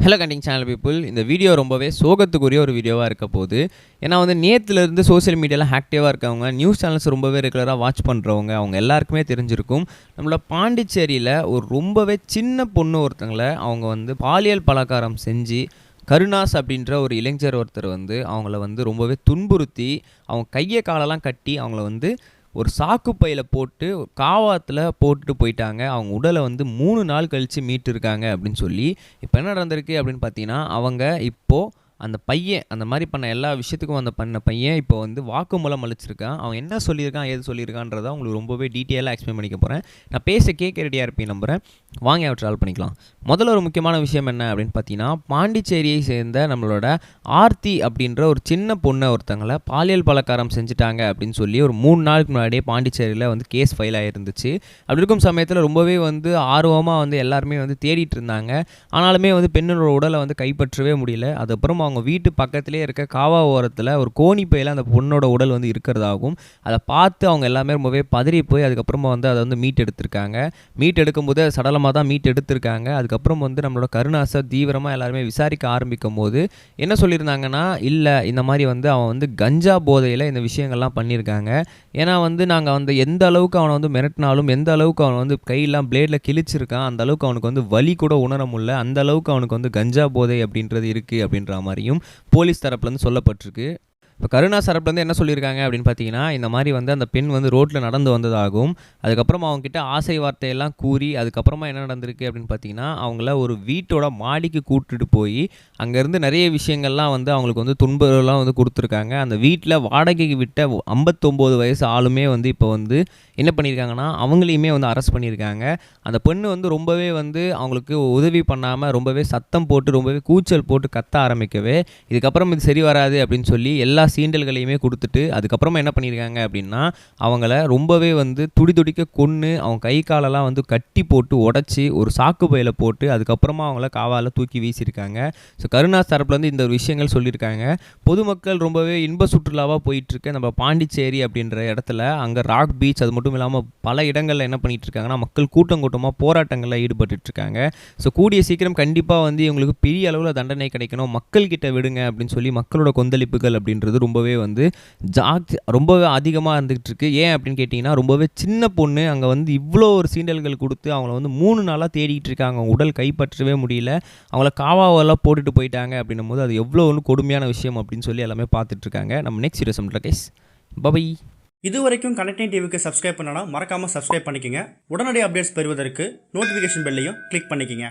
Hello connecting channel people இந்த video ரொம்பவே சோகத்துக்குரிய ஒரு வீடியோவாக இருக்க போகுது. ஏன்னா வந்து நேற்றுலேருந்து சோஷியல் மீடியாவில் ஆக்டிவாக இருக்கவங்க நியூஸ் சேனல்ஸ் ரொம்பவே ரெகுலராக வாட்ச் பண்ணுறவங்க அவங்க எல்லாருக்குமே தெரிஞ்சிருக்கும். நம்மளோட பாண்டிச்சேரியில் ஒரு ரொம்பவே சின்ன பொண்ணு ஒருத்தங்களை அவங்க வந்து பாலியல் பலாக்காரம் செஞ்சு கருணாஸ் அப்படின்ற ஒரு இளைஞர் ஒருத்தர் வந்து அவங்கள வந்து ரொம்பவே துன்புறுத்தி அவங்க கையை காலெல்லாம் கட்டி அவங்கள வந்து ஒரு சாக்கு பையில் போட்டு காவாத்தில் போட்டுட்டு போயிட்டாங்க. அவங்க உடலை வந்து மூணு நாள் கழித்து மீட்டிருக்காங்க அப்படின்னு சொல்லி. இப்போ என்ன நடந்திருக்கு அப்படின்னு பார்த்தீங்கன்னா அவங்க இப்போது அந்த பையன் அந்த மாதிரி பண்ண எல்லா விஷயத்துக்கும் அந்த பண்ண பையன் இப்போ வந்து வாக்குமூலம் அளிச்சிருக்கான். அவன் என்ன சொல்லியிருக்கான் ஏது சொல்லியிருக்கான்றதை உங்களுக்கு ரொம்பவே டீட்டெயிலாக எக்ஸ்பிளைன் பண்ணிக்க போகிறேன் நான் பேச கேட்க ரெடியாக இருப்பேன் நம்புகிறேன் வாங்க அவர் ட்ராவல் பண்ணிக்கலாம். முதல்ல ஒரு முக்கியமான விஷயம் என்ன அப்படின்னு பார்த்தீங்கன்னா பாண்டிச்சேரியை சேர்ந்த நம்மளோட ஆர்த்தி அப்படின்ற ஒரு சின்ன பொண்ணை ஒருத்தங்களை பாலியல் பலக்காரம் செஞ்சுட்டாங்க அப்படின்னு சொல்லி ஒரு மூணு நாளுக்கு முன்னாடியே பாண்டிச்சேரியில் வந்து கேஸ் ஃபைல் ஆகிருந்துச்சு அப்படி இருக்கும் சமயத்தில் ரொம்பவே வந்து ஆர்வமாக வந்து எல்லாருமே வந்து தேடிட்டு இருந்தாங்க. ஆனாலுமே வந்து பெண்ணோட உடலை வந்து கைப்பற்றவே முடியல. அதுக்கப்புறம் அவங்க வீட்டு பக்கத்திலே இருக்க காவா ஓரத்தில் ஒரு கோணி பையில் அந்த பொண்ணோட உடல் வந்து இருக்கிறதாகவும் அதை பார்த்து அவங்க எல்லாமே ரொம்பவே பதறி போய் அதுக்கப்புறமா வந்து அதை வந்து மீட் எடுத்திருக்காங்க. மீட் எடுக்கும்போது அது சடலமாக தான் மீட் எடுத்திருக்காங்க. அதுக்கப்புறம் வந்து நம்மளோட கருணாசை தீவிரமாக எல்லாருமே விசாரிக்க ஆரம்பிக்கும் போது என்ன சொல்லியிருந்தாங்கன்னா இல்லை இந்த மாதிரி வந்து அவன் வந்து கஞ்சா போதையில் இந்த விஷயங்கள்லாம் பண்ணியிருக்காங்க. ஏன்னா வந்து நாங்கள் வந்து எந்த அளவுக்கு அவனை வந்து மிரட்டினாலும் எந்த அளவுக்கு அவன் வந்து கையெல்லாம் பிளேடில் கிழிச்சிருக்கான் அந்த அளவுக்கு அவனுக்கு வந்து வலி கூட உணர முடியல அந்த அளவுக்கு அவனுக்கு வந்து கஞ்சா போதை அப்படின்றது இருக்குது அப்படின்ற மாதிரியும் போலீஸ் தரப்புலேருந்து சொல்லப்பட்டிருக்கு. இப்போ கருணா சரப்புலேருந்து என்ன சொல்லியிருக்காங்க அப்படின்னு பார்த்தீங்கன்னா இந்த மாதிரி வந்து அந்த பெண் வந்து ரோட்டில் நடந்து வந்ததாகவும் அதுக்கப்புறமா அவங்ககிட்ட ஆசை வார்த்தையெல்லாம் கூறி அதுக்கப்புறமா என்ன நடந்திருக்கு அப்படின்னு பார்த்தீங்கன்னா அவங்கள ஒரு வீட்டோட மாடிக்கு கூட்டிட்டு போய் அங்கேருந்து நிறைய விஷயங்கள்லாம் வந்து அவங்களுக்கு வந்து துன்பங்கள்லாம் வந்து கொடுத்துருக்காங்க. அந்த வீட்டில் வாடகைக்கு விட்ட ஐம்பத்தொம்போது வயசு ஆளுமே வந்து இப்போ வந்து என்ன பண்ணியிருக்காங்கன்னா அவங்களையுமே வந்து அரெஸ்ட் பண்ணியிருக்காங்க. அந்த பெண்ணு வந்து ரொம்பவே வந்து அவங்களுக்கு உதவி பண்ணாமல் ரொம்பவே சத்தம் போட்டு ரொம்பவே கூச்சல் போட்டு கத்த ஆரம்பிக்கவே இதுக்கப்புறம் இது சரி வராது அப்படின்னு சொல்லி எல்லா சீண்டல்களையுமே கொடுத்துட்டு அதுக்கப்புறமா என்ன பண்ணியிருக்காங்க அப்படின்னா அவங்கள ரொம்பவே வந்து துடி துடிக்க கொன்று அவங்க கை காலெல்லாம் வந்து கட்டி போட்டு உடச்சி ஒரு சாக்கு பையில் போட்டு அதுக்கப்புறமா அவங்கள காவால் தூக்கி வீசியிருக்காங்க. ஸோ கருணாஸ் தரப்புலேருந்து இந்த விஷயங்கள் சொல்லியிருக்காங்க. பொதுமக்கள் ரொம்பவே இன்ப சுற்றுலாவாக போயிட்டுருக்கு. நம்ம பாண்டிச்சேரி அப்படின்ற இடத்துல அங்கே ராக் பீச் அது மட்டும் இல்லாமல் பல இடங்களில் என்ன பண்ணிகிட்டு இருக்காங்கன்னா மக்கள் கூட்டம் கூட்டமாக போராட்டங்களில் ஈடுபட்டுருக்காங்க ஸோ கூடிய சீக்கிரம் கண்டிப்பாக வந்து இவங்களுக்கு பெரிய அளவில் தண்டனை கிடைக்கணும். மக்கள்கிட்ட விடுங்க அப்படின்னு சொல்லி மக்களோட கொந்தளிப்புகள் அப்படின்றது ரொம்பவே வந்து ஜாக் ரொம்பவே அதிகமாக இருந்துகிட்டு இருக்கு ஏன் அப்படின்னு கேட்டிங்கன்னா ரொம்பவே சின்ன பொண்ணு அங்கே வந்து இவ்வளோ ஒரு சீண்டல்கள் கொடுத்து அவங்கள வந்து மூணு நாளாக தேடிட்டு இருக்காங்க. அவங்க உடல் கைப்பற்றவே முடியல. அவங்கள காவாவெல்லாம் போட்டுட்டு போயிட்டாங்க அப்படின்னும் போது அது எவ்வளோ ஒன்று கொடுமையான விஷயம் அப்படின்னு சொல்லி எல்லாமே பார்த்துட்டு இருக்காங்க நம்ம நெக்ஸ்ட் வீடியோ சம்ட்ல கேஸ் பபை இது வரைக்கும் கனெக்டிங் டிவிக்கு சப்ஸ்கிரைப் பண்ணனா மறக்காம சப்ஸ்கிரைப் பண்ணிக்கங்க. உடனடி அப்டேட்ஸ் பெறுவதற்கு நோட்டிஃபிகேஷன் பெல்லையும் கிளிக் பண்ணிக்கங்க.